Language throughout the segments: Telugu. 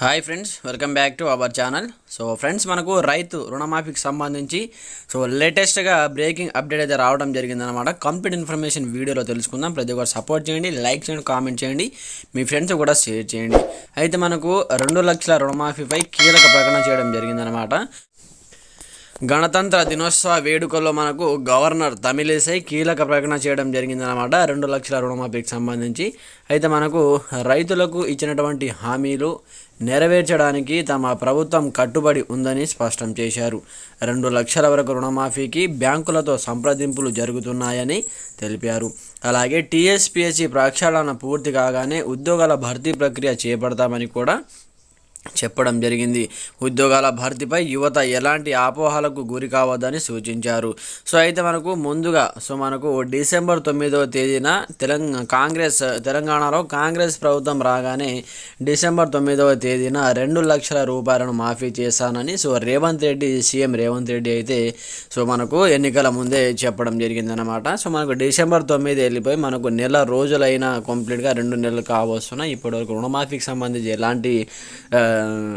Hi friends welcome back to our channel so friends మనకు రైతు రుణమాఫీకి సంబంధించి సో లేటెస్ట్గా బ్రేకింగ్ అప్డేట్ అయితే రావడం జరిగిందనమాట కంప్లీట్ ఇన్ఫర్మేషన్ వీడియోలో తెలుసుకుందాం. ప్రతి ఒక్కరు సపోర్ట్ చేయండి లైక్ చేయండి కామెంట్ చేయండి. మీ ఫ్రెండ్స్ కూడా షేర్ చేయండి. అయితే మనకు రెండు లక్షల రుణమాఫీపై కీలక ప్రకటన చేయడం జరిగిందనమాట గణతంత్ర దినోత్సవ వేడుకల్లో మనకు గవర్నర్ తమిళిసై కీలక ప్రకటన చేయడం జరిగిందనమాట రెండు లక్షల రుణమాఫీకి సంబంధించి. అయితే మనకు రైతులకు ఇచ్చినటువంటి హామీలు నెరవేర్చడానికి తమ ప్రభుత్వం కట్టుబడి ఉందని స్పష్టం చేశారు. రెండు లక్షల వరకు రుణమాఫీకి బ్యాంకులతో సంప్రదింపులు జరుగుతున్నాయని తెలిపారు. అలాగే టీఎస్పీఎస్సీ ప్రక్షాళన పూర్తి కాగానే ఉద్యోగాల భర్తీ ప్రక్రియ చేపడతామని కూడా చెప్పడం జరిగింది. ఉద్యోగాల భర్తీపై యువత ఎలాంటి అపోహలకు గురి కావద్దని సూచించారు. సో అయితే మనకు ముందుగా సో మనకు డిసెంబర్ తొమ్మిదవ తేదీన తెలంగాణ కాంగ్రెస్ తెలంగాణలో కాంగ్రెస్ ప్రభుత్వం రాగానే డిసెంబర్ తొమ్మిదవ తేదీన రెండు లక్షల రూపాయలను మాఫీ చేశానని సో రేవంత్ రెడ్డి సీఎం రేవంత్ రెడ్డి అయితే సో మనకు ఎన్నికల ముందే చెప్పడం జరిగిందనమాట సో మనకు డిసెంబర్ తొమ్మిది వెళ్ళిపోయి మనకు నెల రోజులైనా కంప్లీట్గా రెండు నెలలు కావస్తున్నాయి ఇప్పటివరకు రుణమాఫీకి సంబంధించి ఎలాంటి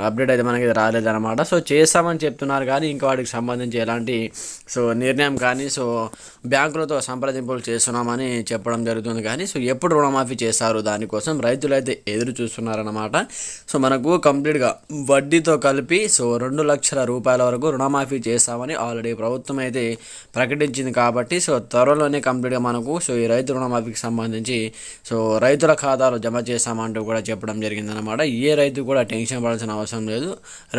అప్డేట్ అయితే మనకి రాలేదన్నమాట. సో చేస్తామని చెప్తున్నారు కానీ ఇంకా వాటికి సంబంధించి ఎలాంటి సో నిర్ణయం కానీ సో బ్యాంకులతో సంప్రదింపులు చేస్తున్నామని చెప్పడం జరుగుతుంది కానీ సో ఎప్పుడు రుణమాఫీ చేస్తారు? దానికోసం రైతులు అయితే ఎదురు చూస్తున్నారన్నమాట. సో మనకు కంప్లీట్గా వడ్డీతో కలిపి సో రెండు లక్షల రూపాయల వరకు రుణమాఫీ చేస్తామని ఆల్రెడీ ప్రభుత్వం అయితే ప్రకటించింది కాబట్టి సో త్వరలోనే కంప్లీట్గా మనకు సో ఈ రైతు రుణమాఫీకి సంబంధించి సో రైతుల ఖాతాలో జమ చేస్తామంటూ కూడా చెప్పడం జరిగిందనమాట ఏ రైతు కూడా టెన్షన్ పడాల్సిన అవసరం లేదు.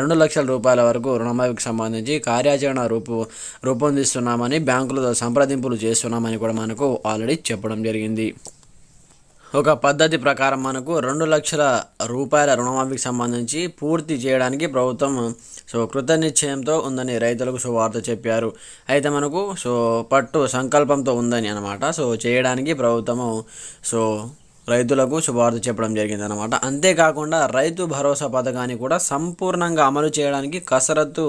రెండు లక్షల రూపాయల వరకు రుణమాఫీకి సంబంధించి కార్యాచరణ రూపు రూపొందిస్తున్నామని బ్యాంకులతో సంప్రదింపులు చేస్తున్నామని కూడా మనకు ఆల్రెడీ చెప్పడం జరిగింది. ఒక పద్ధతి ప్రకారం మనకు రెండు లక్షల రూపాయల రుణమాఫీకి సంబంధించి పూర్తి చేయడానికి ప్రభుత్వం సో కృతనిశ్చయంతో ఉందని రైతులకు శుభవార్త చెప్పారు. అయితే మనకు సో పట్టు సంకల్పంతో ఉందని అనమాట సో చేయడానికి ప్రభుత్వము సో రైతులకు శుభవార్త చెప్పడం జరిగిందనమాట అంతేకాకుండా రైతు భరోసా పథకాన్ని కూడా సంపూర్ణంగా అమలు చేయడానికి కసరత్తు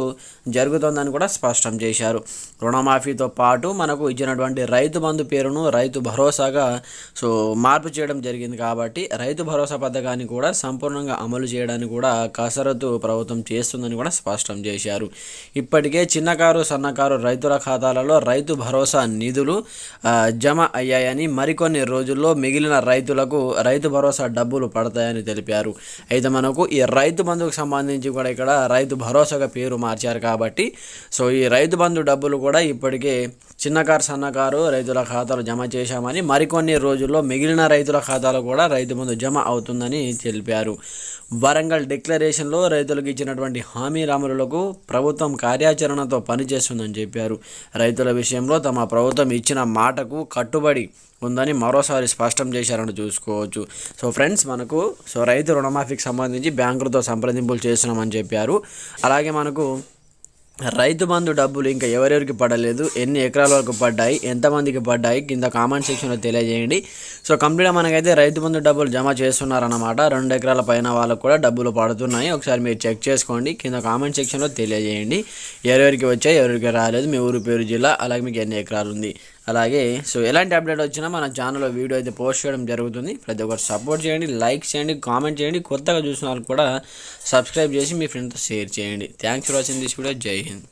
జరుగుతోందని కూడా స్పష్టం చేశారు. రుణమాఫీతో పాటు మనకు ఇచ్చినటువంటి రైతు బంధు పేరును రైతు భరోసాగా సో మార్పు చేయడం జరిగింది కాబట్టి రైతు భరోసా పథకాన్ని కూడా సంపూర్ణంగా అమలు చేయడానికి కూడా కసరత్తు ప్రభుత్వం చేస్తుందని కూడా స్పష్టం చేశారు. ఇప్పటికే చిన్నకారు సన్నకారు రైతుల ఖాతాలలో రైతు భరోసా నిధులు జమ అయ్యాయని మరికొన్ని రోజుల్లో మిగిలిన రైతులకు రైతులకు రైతు భరోసా డబ్బులు పడతాయని తెలిపారు. అయితే మనకు ఈ రైతు బంధుకు సంబంధించి కూడా ఇక్కడ రైతు భరోసాగా పేరు మార్చారు కాబట్టి సో ఈ రైతు బంధు డబ్బులు కూడా ఇప్పటికే చిన్నకారు సన్నకారు రైతుల ఖాతాలు జమ చేశామని మరికొన్ని రోజుల్లో మిగిలిన రైతుల ఖాతాలు కూడా రైతు బంధు జమ అవుతుందని తెలిపారు. వరంగల్ డిక్లరేషన్లో రైతులకు ఇచ్చినటువంటి హామీల అమలులకు ప్రభుత్వం కార్యాచరణతో పనిచేస్తుందని చెప్పారు. రైతుల విషయంలో తమ ప్రభుత్వం ఇచ్చిన మాటకు కట్టుబడి ఉందని మరోసారి స్పష్టం చేశారని చూసుకోవచ్చు. సో ఫ్రెండ్స్ మనకు సో రైతు రుణమాఫీకి సంబంధించి బ్యాంకులతో సంప్రదింపులు చేస్తున్నామని చెప్పారు. అలాగే మనకు రైతు బంధు డబ్బులు ఇంకా ఎవరెవరికి పడలేదు ఎన్ని ఎకరాల వరకు పడ్డాయి ఎంతమందికి పడ్డాయి కింద కామెంట్ సెక్షన్లో తెలియజేయండి. సో కంప్లీట్గా మనకైతే రైతు బంధు డబ్బులు జమ చేస్తున్నారన్నమాట. రెండు ఎకరాల పైన వాళ్ళకు కూడా డబ్బులు పడుతున్నాయి. ఒకసారి మీరు చెక్ చేసుకోండి కింద కామెంట్ సెక్షన్లో తెలియజేయండి. ఎవరెవరికి వచ్చాయి ఎవరికి రాలేదు మీ ఊరు పేరు జిల్లా అలాగే మీకు ఎన్ని ఎకరాలు ఉంది. అలాగే సో ఎలాంటి అప్డేట్ వచ్చినా మన ఛానల్లో వీడియో అయితే పోస్ట్ చేయడం జరుగుతుంది. ప్రతి ఒక్కరు సపోర్ట్ చేయండి లైక్ చేయండి కామెంట్ చేయండి. కొత్తగా చూసిన వాళ్ళు కూడా సబ్స్క్రైబ్ చేసి మీ ఫ్రెండ్తో షేర్ చేయండి. Thanks for watching this video. Jai Hind.